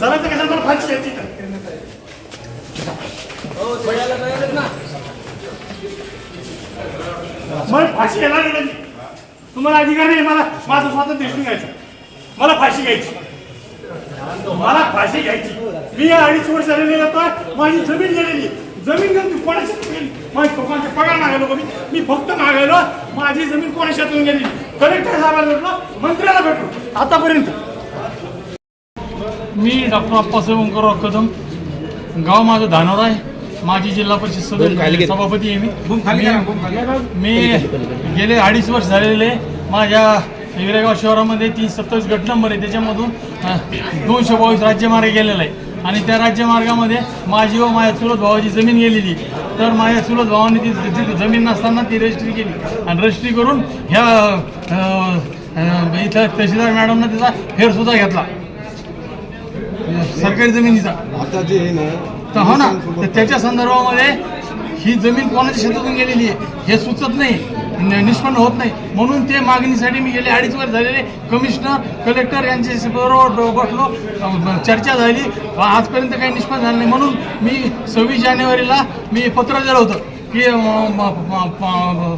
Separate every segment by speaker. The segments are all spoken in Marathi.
Speaker 1: चालायचं कसं मला फारशी मला फाशी घ्यायला नाही म्हणजे. तुम्हाला अधिकार नाही मला माझं स्वातंत्र्य घ्यायचं. मला फाशी घ्यायची. मला फाशी घ्यायची. मी अडीच वर्ष आलेली होतो माझी जमीन गेलेली. जमीन गेली कोणाची माझी लोकांचे पगार मागायलो मी मी फक्त मागायलो माझी जमीन कोणाशी गेली कलेक्टर साहेबांना भेटलो मंत्र्याला भेटलो. आतापर्यंत.
Speaker 2: मी डॉक्टर अप्पासाहेब ओंकारराव कदम. गाव माझं धानोर आहे. माजी जिल्हा परिषद सदस्य सभापती आहे मी. मी गेले अडीच वर्ष झालेले. माझ्या हिवरेगाव शहरामध्ये तीन सत्तावीस गट नंबर आहे. त्याच्यामधून दोनशे बावीस राज्यमार्ग गेलेला आहे आणि त्या राज्यमार्गामध्ये माझी व माझ्या चुलत भावाची जमीन गेलेली. तर माझ्या चुलत भावाने ती तिथे जमीन नसताना ती रजिस्ट्री केली. आणि रजिस्ट्री करून ह्या इथं तहसीलदार मॅडमनं त्याचा फेरसुद्धा घेतला. सरकारी जमिनीचा.
Speaker 3: आता जे आहे ना
Speaker 2: तर हो ना तर त्याच्या संदर्भामध्ये ही जमीन कोणाच्या शेतातून गेलेली आहे हे सुचत नाही निष्पन्न होत नाही. म्हणून ते मागणीसाठी मी गेले अडीच वर्ष झालेले कमिशनर कलेक्टर यांच्याशी बरोबर बसलो चर्चा झाली. आजपर्यंत काही निष्पन्न झालं नाही. म्हणून मी सव्वीस जानेवारीला मी पत्र दिलं होतं की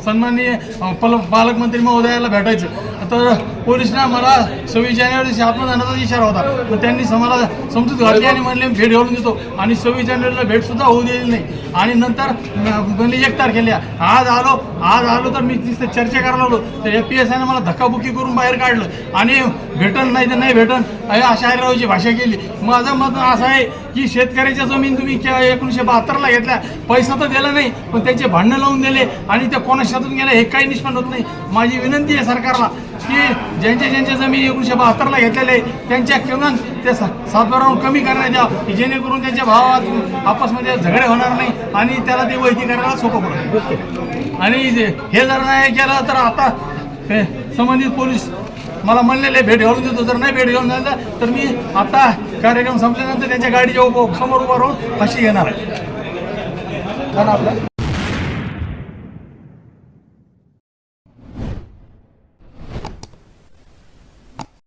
Speaker 2: सन्माननीय पालकमंत्री महोदयाला भेटायचं. तर पोलिसना मला सव्वीस जानेवारी आत्मदानाचा इशारा होता. तर त्यांनी समाला समजूत घातली आणि म्हणले भेट घेऊन देतो. आणि सव्वीस जानेवारीला भेटसुद्धा होऊ दिली नाही. आणि नंतर म्हणजे एक तारखेला आज आलो आज आलो तर मी तिथे चर्चा करायला आलो. तर एफ पी एस आयनं मला धक्काबुक्की करून बाहेर काढलं. आणि भेटन नाही तर नाही भेटन अशा रावची भाषा केली. माझं मत असं आहे की शेतकऱ्याच्या जमीन तुम्ही एकोणीसशे बहात्तरला घेतल्या पैसा तर दिला नाही पण त्यांचे भांडणं लावून दिले आणि त्या कोणाशातून गेल्या हे काही निष्पन्न होत नाही. माझी विनंती आहे सरकारला की ज्यांच्या ज्यांच्या जमीन एकोणीसशे बहात्तरला घेतलेले आहे, त्यांच्या किमान ते सा- सातबाराहून कमी करण्यात द्या जेणेकरून त्यांच्या भावात आपसमध्ये झगडे होणार नाही आणि त्याला ते वैधी करायला सोपं पडेल. आणि जे- हे जर नाही केलं तर आता संबंधित पोलीस मला म्हणलेले भेट घालून देतो. जर नाही भेट घेऊन झालं तर मी आता कार्यक्रम संपल्यानंतर त्यांच्या गाडीच्या समोर उभं राहून फाशी घेणार आहे.